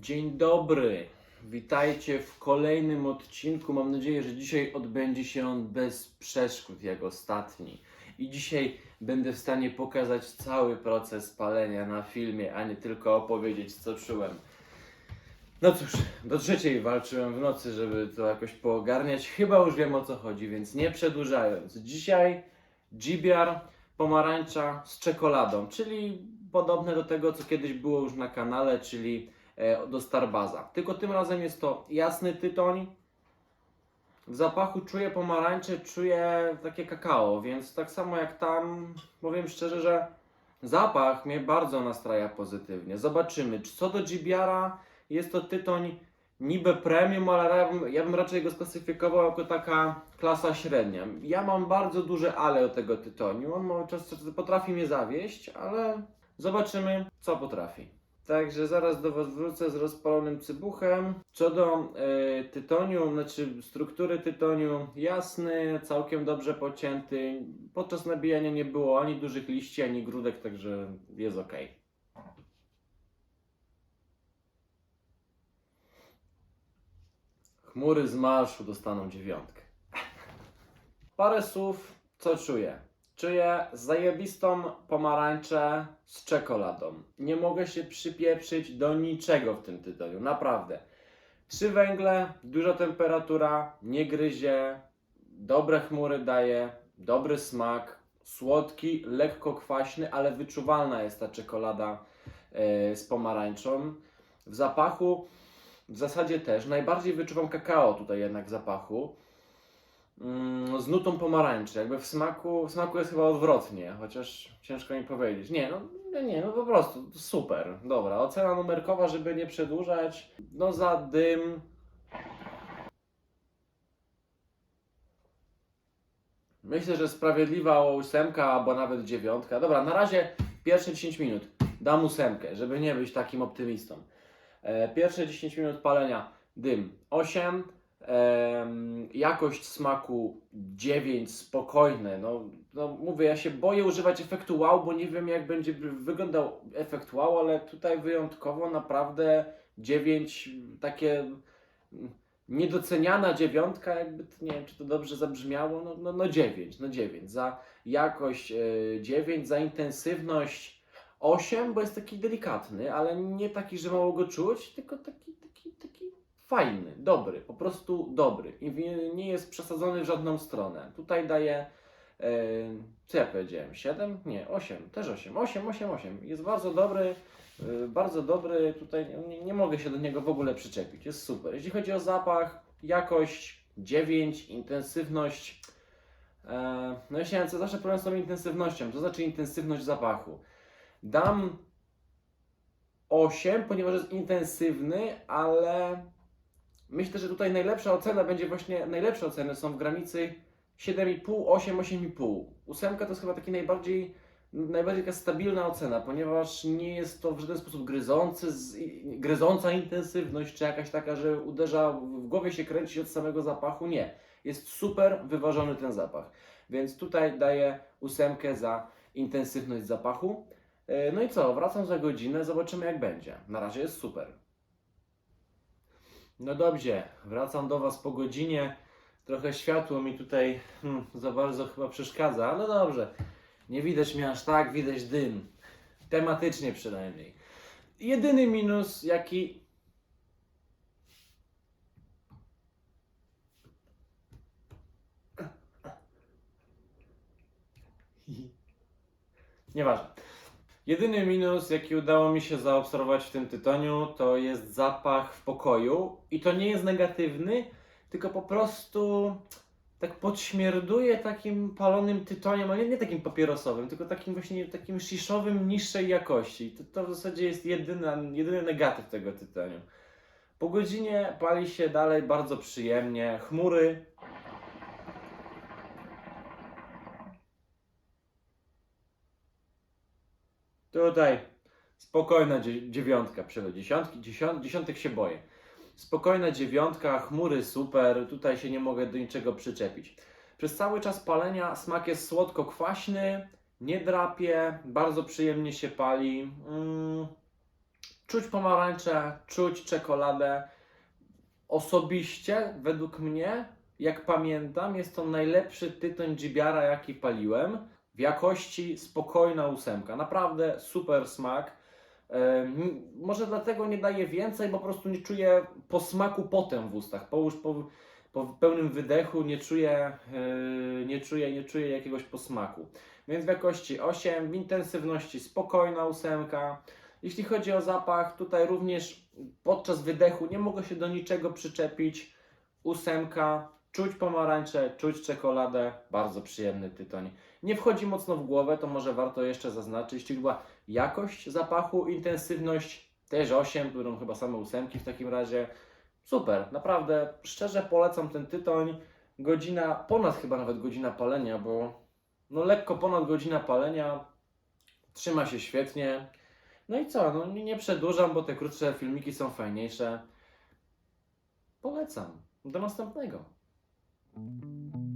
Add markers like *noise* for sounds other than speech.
Dzień dobry. Witajcie w kolejnym odcinku. Mam nadzieję, że dzisiaj odbędzie się on bez przeszkód, jak ostatni. I dzisiaj będę w stanie pokazać cały proces palenia na filmie, a nie tylko opowiedzieć, co czułem. No cóż, do trzeciej walczyłem w nocy, żeby to jakoś poogarniać. Chyba już wiem o co chodzi, więc nie przedłużając. Dzisiaj gibiar pomarańcza z czekoladą, czyli podobne do tego, co kiedyś było już na kanale, czyli do Starbaza. Tylko tym razem jest to jasny tytoń. W zapachu czuję pomarańcze, czuję takie kakao, więc tak samo jak tam, powiem szczerze, że zapach mnie bardzo nastraja pozytywnie. Zobaczymy. Czy Co do Gibiara, jest to tytoń niby premium, ale ja bym, ja bym raczej go sklasyfikował jako taka klasa średnia. Ja mam bardzo duże ale do tego tytoniu. On ma- czasem potrafi mnie zawieść, ale zobaczymy, co potrafi. Także zaraz do Was wrócę z rozpalonym cybuchem. Co do e, tytoniu, znaczy struktury tytoniu, jasny, całkiem dobrze pocięty. Podczas nabijania nie było ani dużych liści, ani grudek, także jest ok. Chmury z marszu dostaną dziewiątkę. Parę słów, co czuję. Czuję zajebistą pomarańczę z czekoladą. Nie mogę się przypieprzyć do niczego w tym tytoniu, naprawdę. Trzy węgle, duża temperatura, nie gryzie, dobre chmury daje, dobry smak, słodki, lekko kwaśny, ale wyczuwalna jest ta czekolada e, z pomarańczą. W zapachu w zasadzie też. Najbardziej wyczuwam kakao tutaj jednak w zapachu. Mm, z nutą pomarańczy. Jakby w smaku, w smaku jest chyba odwrotnie, chociaż ciężko mi powiedzieć. Nie, no nie, nie, no po prostu super. Dobra, ocena numerkowa, żeby nie przedłużać. No za dym. Myślę, że sprawiedliwa ósemka, albo nawet dziewiątka. Dobra, na razie pierwsze 10 minut dam ósemkę, żeby nie być takim optymistą. E, Pierwsze 10 minut palenia dym 8, jakość smaku 9, spokojne. No, no mówię, ja się boję używać efektu wow, bo nie wiem jak będzie wyglądał efekt wow, ale tutaj wyjątkowo naprawdę 9, takie mm, niedoceniana dziewiątka, jakby nie wiem czy to dobrze zabrzmiało, no, no, no 9, no 9. Za jakość e, 9, za intensywność 8, bo jest taki delikatny, ale nie taki, że mało go czuć, tylko taki, taki, taki fajny, dobry, po prostu dobry. I nie- jest przesadzony w żadną stronę. Tutaj daje, e, co ja powiedziałem, 7? Nie, 8, też 8, 8, 8, 8. Jest bardzo dobry, e, bardzo dobry, tutaj nie, nie mogę się do niego w ogóle przyczepić, jest super. Jeśli chodzi o zapach, jakość 9, intensywność, e, no ja się co zawsze problem z tą intensywnością, to znaczy intensywność zapachu. Dam 8, ponieważ jest intensywny, ale myślę, że tutaj najlepsza ocena będzie właśnie, najlepsze oceny są w granicy 7,5, 8, 8,5. Ósemka to jest chyba taki najbardziej, najbardziej taka stabilna ocena, ponieważ nie jest to w żaden sposób gryzący, gryząca intensywność, czy jakaś taka, że uderza, w głowie się kręci od samego zapachu. Nie. Jest super wyważony ten zapach. Więc tutaj daję ósemkę za intensywność zapachu. E, No i co, wracam za godzinę, zobaczymy jak będzie. Na razie jest super. No dobrze, wracam do Was po godzinie. Trochę światło mi tutaj hmm, za bardzo chyba przeszkadza, ale dobrze. Nie widać mnie aż tak, widać dym. Tematycznie przynajmniej. Jedyny minus, jaki. *laughs* Nieważne. Jedyny minus, jaki udało mi się zaobserwować w tym tytoniu, to jest zapach w pokoju. I to nie jest negatywny, tylko po prostu tak podśmierduje takim palonym tytoniem, ale nie takim papierosowym, tylko takim właśnie takim sziszowym niższej jakości. To, to w zasadzie jest jedyna, jedyny negatyw tego tytoniu. Po godzinie pali się dalej bardzo przyjemnie. Chmury Tutaj spokojna dzie- dziewiątka, przed dziesiątki, dziesiąt, dziesiątek się boję. Spokojna dziewiątka, chmury super, tutaj się nie mogę do niczego przyczepić. Przez cały czas palenia smak jest słodko-kwaśny, nie drapie, bardzo przyjemnie się pali. Mm, Czuć pomarańcze, czuć czekoladę. Osobiście, według mnie, jak pamiętam, jest to najlepszy tytoń Gibiara, jaki paliłem. W jakości spokojna ósemka. Naprawdę super smak. Może dlatego nie daję więcej, bo po prostu nie czuję posmaku potem w ustach. Po, już po, po pełnym wydechu nie czuję, yy, nie, czuję, nie czuję jakiegoś posmaku. Więc w jakości 8, w intensywności spokojna ósemka. Jeśli chodzi o zapach, tutaj również podczas wydechu nie mogę się do niczego przyczepić. Ósemka, czuć pomarańcze, czuć czekoladę, bardzo przyjemny tytoń. Nie wchodzi mocno w głowę, to może warto jeszcze zaznaczyć. Jeśli była jakość zapachu, intensywność też 8, którą chyba same ósemki w takim razie. Super, naprawdę szczerze polecam ten tytoń. Godzina, ponad chyba nawet godzina palenia, bo no lekko ponad godzina palenia. Trzyma się świetnie. No i co, no nie przedłużam, bo te krótsze filmiki są fajniejsze. Polecam. Do następnego. Thank you.